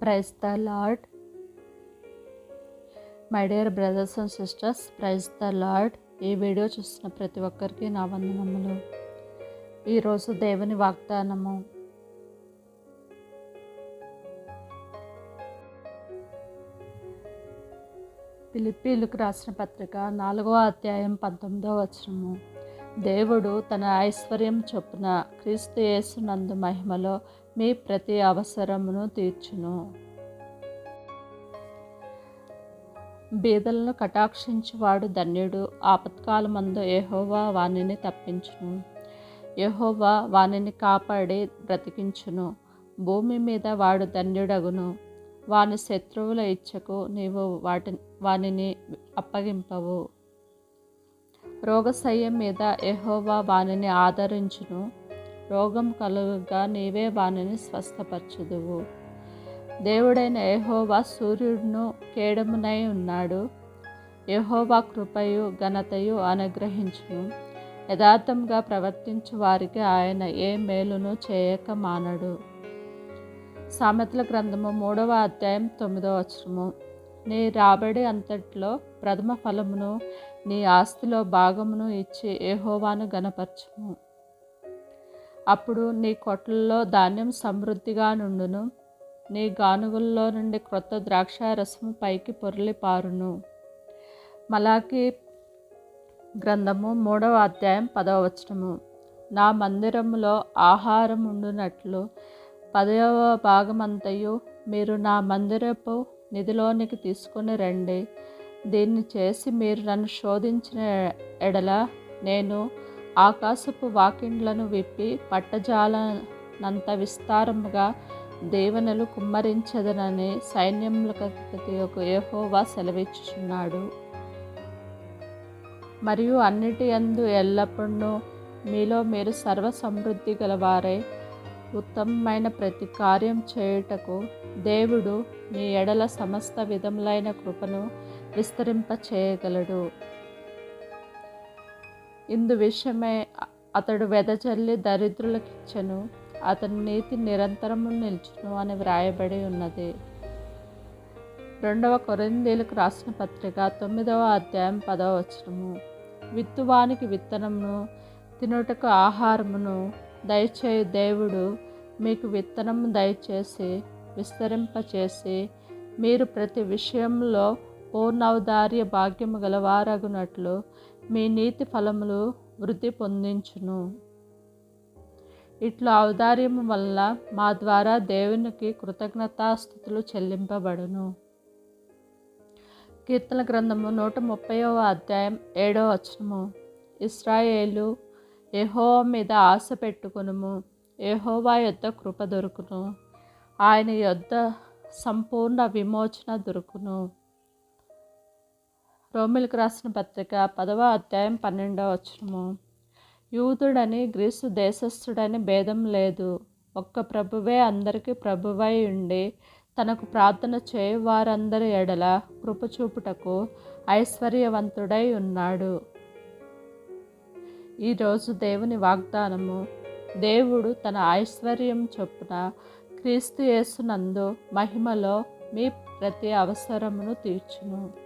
Praise the lord. My dear brothers and sisters praise the lord. ఈ video చూస్తున్న ప్రతి ఒక్కరికి నా వందనములు. ఈరోజు దేవుని వాగ్దానము. పిలిపీలకు రాసిన పత్రిక నాలుగో అధ్యాయం పంతొమ్మిదో వచనము. దేవుడు తన ఐశ్వర్యం చొప్పున క్రీస్తు యేసునందు మహిమలో మీ ప్రతి అవసరమును తీర్చును. బీదలను కటాక్షించువాడు ధన్యుడు. ఆపత్కాలమందు యహోవా వానిని తప్పించును. యహోవా వానిని కాపాడి బ్రతికించును. భూమి మీద వాడు ధన్యుడగును. వాని శత్రువుల ఇచ్చకు నీవు వాటి వానిని అప్పగింపవు. రోగశయ్యం మీద ఎహోవా వానిని ఆదరించును. రోగం కలుగుగా నీవే వానిని స్వస్థపరచుదువు. దేవుడైన యెహోవా సూర్యుడును కేడమునై ఉన్నాడు. ఎహోవా కృపయు ఘనతయు అనుగ్రహించును. యథార్థంగా ప్రవర్తించు వారికి ఆయన ఏ మేలును చేయక మానడు. సామెతల గ్రంథము మూడవ అధ్యాయం తొమ్మిదవ వచనము. నీ రాబడి అంతట్లో ప్రథమ ఫలమును నీ ఆస్తిలో భాగమును ఇచ్చి ఏహోవాను గనపరచుము అప్పుడు నీ కొట్లలో ధాన్యం సమృద్ధిగా నుండును. నీ గానుగుల్లో నుండి క్రొత్త ద్రాక్ష రసము పైకి పొరలిపారును మలాకి గ్రంథము మూడవ అధ్యాయం పదవ వచనము. నా మందిరములో ఆహారం ఉండునట్లు పదవ భాగమంతయు మీరు నా మందిరపు నిధిలోనికి తీసుకుని రండి. దీన్ని చేసి మీరు నన్ను శోధించిన ఎడల నేను ఆకాశపు వాకిండ్లను విప్పి పట్టజాలనంత విస్తారముగా దేవనలు కుమ్మరించదనని సైన్యములకు యెహోవా సెలవిచ్చుచున్నాడు. మరియు అన్నిటి అందు ఎల్లప్పుడూ మీలో మీరు సర్వ సమృద్ధి గలవారే ఉత్తమమైన ప్రతి కార్యం చేయుటకు దేవుడు మీ ఎడల సమస్త విధములైన కృపను విస్తరింప చేయగలడు ఇందు విషయమై అతడు వెదజల్లి దరిద్రులకిచ్చను. అతని నీతి నిరంతరము నిల్చును అని వ్రాయబడి ఉన్నది. రెండవ కొరిందీలకు రాసిన పత్రిక తొమ్మిదవ అధ్యాయం పదవ వచనము. విత్తువానికి విత్తనమును తినుటకు ఆహారమును దయచేయు దేవుడు మీకు విత్తనము దయచేసి విస్తరింపచేసి మీరు ప్రతి విషయంలో పూర్ణౌదార్య భాగ్యము గలవారగునట్లు మీ నీతి ఫలములు వృద్ధి పొందించును. ఇట్లా ఔదార్యము వల్ల మా ద్వారా దేవునికి కృతజ్ఞతాస్థుతులు చెల్లింపబడును. కీర్తన గ్రంథము నూట ముప్పైవ అధ్యాయం ఏడవ వచనము. ఇస్రాయేలు ఎహోవా మీద ఆశ పెట్టుకునుము. ఎహోవా యొద్ద కృప దొరుకును. ఆయన యొద్ద సంపూర్ణ విమోచన దొరుకును. రోమిలకు రాసిన పత్రిక పదవ అధ్యాయం పన్నెండవ వచనము. యూదుడని గ్రీసు దేశస్థుడని భేదం లేదు. ఒక్క ప్రభువే అందరికీ ప్రభువై ఉండి తనకు ప్రార్థన చేయవారందరి ఎడల కృపచూపుటకు ఐశ్వర్యవంతుడై ఉన్నాడు. ఈరోజు దేవుని వాగ్దానము దేవుడు తన ఐశ్వర్యం చొప్పున క్రీస్తు యేసునందు మహిమలో మీ ప్రతి అవసరమును తీర్చును.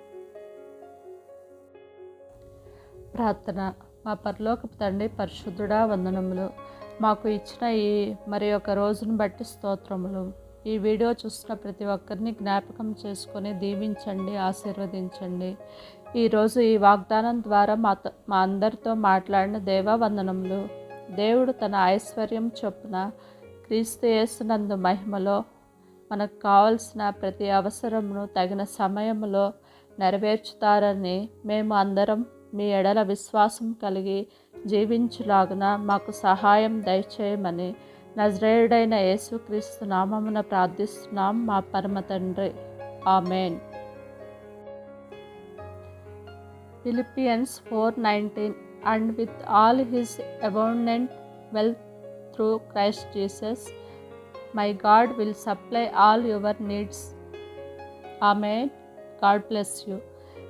ప్రార్థన. మా పరలోకపు తండ్రి పరిశుద్ధుడా వందనములు. మాకు ఇచ్చిన ఈ మరి ఒక రోజును బట్టి స్తోత్రములు. ఈ వీడియో చూస్తున్న ప్రతి ఒక్కరిని జ్ఞాపకం చేసుకొని దీవించండి ఆశీర్వదించండి. ఈరోజు ఈ వాగ్దానం ద్వారా మా మా అందరితో మాట్లాడిన దేవా వందనములు. దేవుడు తన ఐశ్వర్యం చొప్పున క్రీస్తు యేసునందు మహిమలో మనకు కావలసిన ప్రతి అవసరమును తగిన సమయంలో నెరవేర్చుతారని మేము అందరం మీ ఎడల విశ్వాసం కలిగి జీవించులాగున మాకు సహాయం దయచేయమని నజరేయుడైన యేసుక్రీస్తు నామమున ప్రార్థిస్తున్నాం మా పరమ తండ్రి. Amen. Philippians four nineteen and with all his abundant wealth through Christ Jesus my God will supply all your needs. Amen. God bless you.